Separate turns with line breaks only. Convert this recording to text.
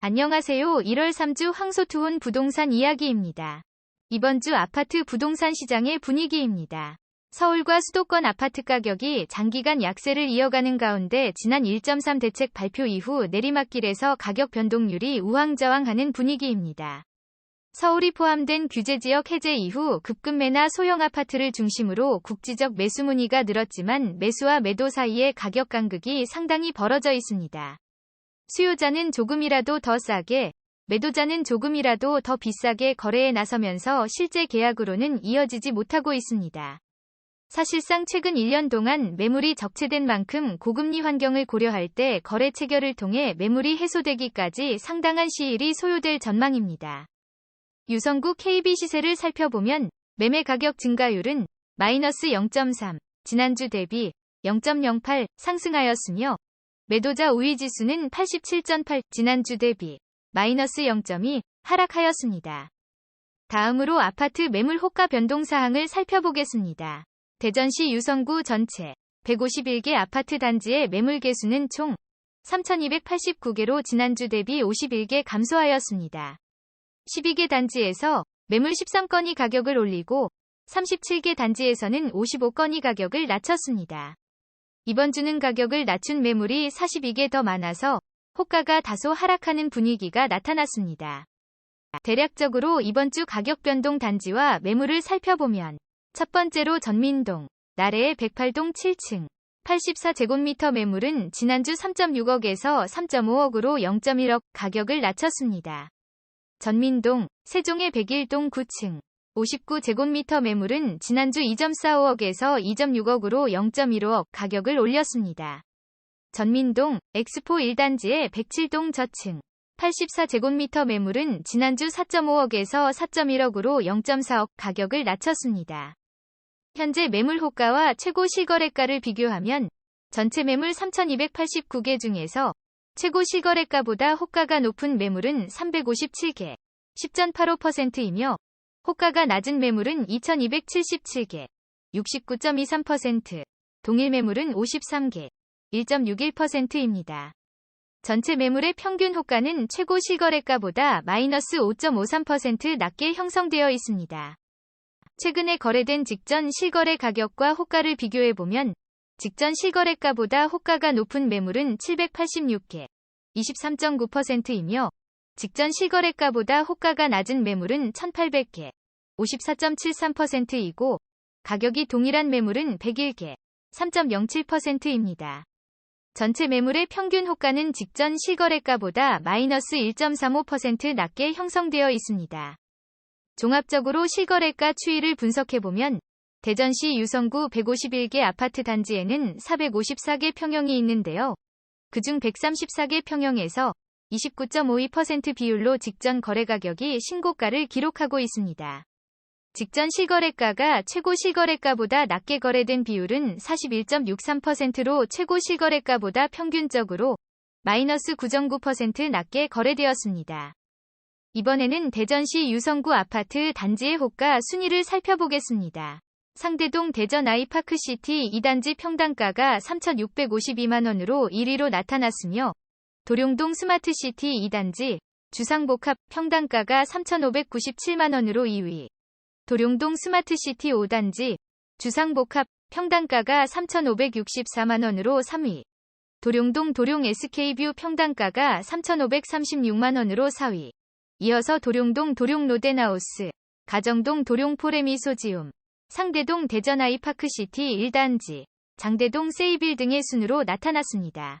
안녕하세요. 1월 3주 황소투혼 부동산 이야기입니다. 이번 주 아파트 부동산 시장의 분위기입니다. 서울과 수도권 아파트 가격이 장기간 약세를 이어가는 가운데 지난 1.3 대책 발표 이후 내리막길에서 가격 변동률이 우왕좌왕하는 분위기입니다. 서울이 포함된 규제지역 해제 이후 급급매나 소형 아파트를 중심으로 국지적 매수 문의가 늘었지만 매수와 매도 사이의 가격 간극이 상당히 벌어져 있습니다. 수요자는 조금이라도 더 싸게, 매도자는 조금이라도 더 비싸게 거래에 나서면서 실제 계약으로는 이어지지 못하고 있습니다. 사실상 최근 1년 동안 매물이 적체된 만큼 고금리 환경을 고려할 때 거래 체결을 통해 매물이 해소되기까지 상당한 시일이 소요될 전망입니다. 유성구 KB 시세를 살펴보면 매매 가격 증가율은 마이너스 0.3, 지난주 대비 0.08 상승하였으며 매도자 우위 지수는 87.8, 지난주 대비 마이너스 0.2 하락하였습니다. 다음으로 아파트 매물 호가 변동 사항을 살펴보겠습니다. 대전시 유성구 전체 151개 아파트 단지의 매물 개수는 총 3,289개로 지난주 대비 51개 감소하였습니다. 12개 단지에서 매물 13건이 가격을 올리고 37개 단지에서는 55건이 가격을 낮췄습니다. 이번 주는 가격을 낮춘 매물이 42개 더 많아서 호가가 다소 하락하는 분위기가 나타났습니다. 대략적으로 이번 주 가격 변동 단지와 매물을 살펴보면 첫 번째로 전민동, 나래의 108동 7층, 84제곱미터 매물은 지난주 3.6억에서 3.5억으로 0.1억 가격을 낮췄습니다. 전민동, 세종의 101동 9층, 59제곱미터 매물은 지난주 2.45억에서 2.6억으로 0.15억 가격을 올렸습니다. 전민동, 엑스포 1단지의 107동 저층, 84제곱미터 매물은 지난주 4.5억에서 4.1억으로 0.4억 가격을 낮췄습니다. 현재 매물 호가와 최고 실거래가를 비교하면 전체 매물 3,289개 중에서 최고 실거래가보다 호가가 높은 매물은 357개, 10.85%이며 호가가 낮은 매물은 2,277개, 69.23%, 동일 매물은 53개, 1.61%입니다. 전체 매물의 평균 호가는 최고 실거래가보다 마이너스 5.53% 낮게 형성되어 있습니다. 최근에 거래된 직전 실거래 가격과 호가를 비교해보면 직전 실거래가보다 호가가 높은 매물은 786개, 23.9%이며 직전 실거래가보다 호가가 낮은 매물은 1800개, 54.73%이고 가격이 동일한 매물은 101개, 3.07%입니다. 전체 매물의 평균 호가는 직전 실거래가보다 마이너스 1.35% 낮게 형성되어 있습니다. 종합적으로 실거래가 추이를 분석해보면 대전시 유성구 151개 아파트 단지에는 454개 평형이 있는데요. 그중 134개 평형에서 29.52% 비율로 직전 거래 가격이 신고가를 기록하고 있습니다. 직전 실거래가가 최고 실거래가보다 낮게 거래된 비율은 41.63%로 최고 실거래가보다 평균적으로 마이너스 9.9% 낮게 거래되었습니다. 이번에는 대전시 유성구 아파트 단지의 호가 순위를 살펴보겠습니다. 상대동 대전 아이파크시티 2단지 평당가가 3,652만원으로 1위로 나타났으며 도룡동 스마트시티 2단지 주상복합 평당가가 3,597만원으로 2위. 도룡동 스마트시티 5단지 주상복합 평당가가 3,564만원으로 3위. 도룡동 도룡 SK뷰 평당가가 3,536만원으로 4위. 이어서 도룡동 도룡 로데나우스 가정동 도룡 포레미소지움 상대동 대전 아이파크시티 1단지, 장대동 세이빌 등의 순으로 나타났습니다.